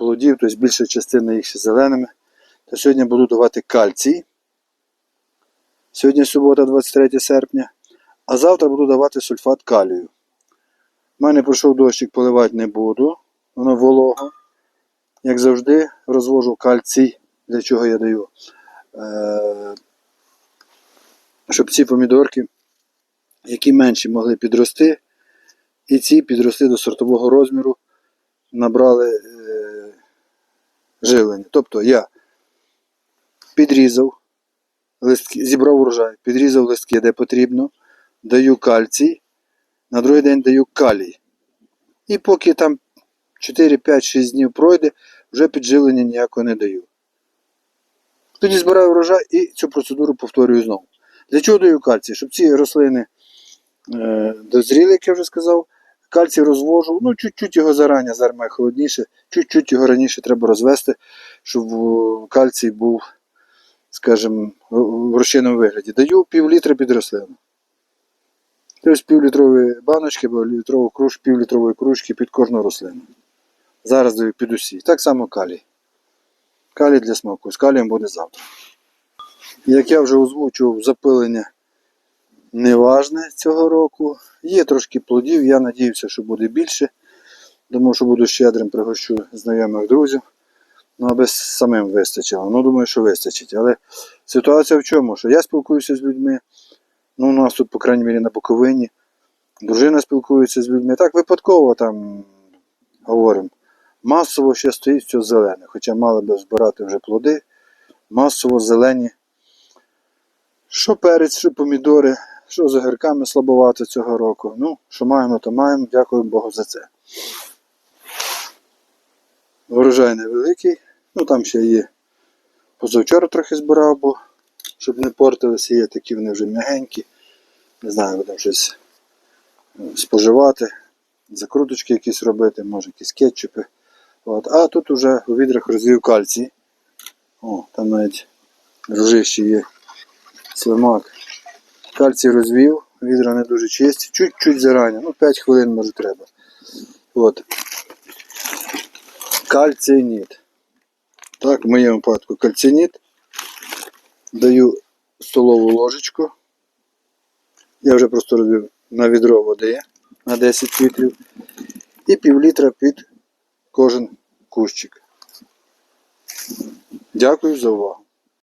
плодів, тобто більша частина їх ще зеленими. То сьогодні буду давати кальцій. Сьогодні субота, 23 серпня. А завтра буду давати сульфат калію. У мене пройшов дощик, поливати не буду. Воно волого. Як завжди, розвожу кальцій, для чого я даю. Е- щоб ці помідорки, які менші, могли підрости, і ці підросли до сортового розміру, набрали е- живлення. Тобто я підрізав листки, зібрав урожай, підрізав листки, де потрібно, даю кальцій, на другий день даю калій. І поки там 4, 5, 6 днів пройде, вже підживлення ніякого не даю. Тоді збираю урожай і цю процедуру повторюю знову. Для чого даю кальцій? Щоб ці рослини е, дозріли, як я вже сказав, кальцій розвожу, ну чуть-чуть його зарані, зараз має холодніше, чуть-чуть його раніше треба розвести, щоб е, кальцій був, скажімо, в розчинному вигляді. Даю пів літра під рослину. Тобто півлітрової баночки або літрову круж, півлітрової кружки під кожну рослину. Зараз даю під усі. Так само калій. Калій для смаку. З калієм буде завтра. Як я вже озвучував, запилення неважне цього року. Є трошки плодів, я надіюся, що буде більше. Думаю, що буду щедрим, пригощу знайомих друзів. Ну, аби самим вистачило. Ну, думаю, що вистачить. Але ситуація в чому? Що я спілкуюся з людьми. Ну, у нас тут, по крайній мірі, на Буковині. Дружина спілкується з людьми. Так випадково там говоримо. Масово ще стоїть все зелене. Хоча мали би збирати вже плоди. Масово зелені. Що перець, що помідори, що з огірками слабовато цього року. Ну, що маємо, то маємо. Дякую Богу за це. Врожай невеликий. Ну там ще є. Позавчора трохи збирав, бо щоб не портилися, є такі вони вже м'ягенькі. Не знаю, будемо щось е, споживати, закруточки якісь робити, може якісь кетчупи. От. А тут вже у відрах розвів кальцій. О, там навіть ружище є слимак. Кальцій розвів, відра не дуже чисті, чуть-чуть зарані, ну 5 хвилин може треба. От. Кальцініт. Так, в моєму випадку кальцініт. Даю столову ложечку. Я вже просто розвів на відро води на 10 літрів. І пів літра під кожен кущик. Дякую за увагу.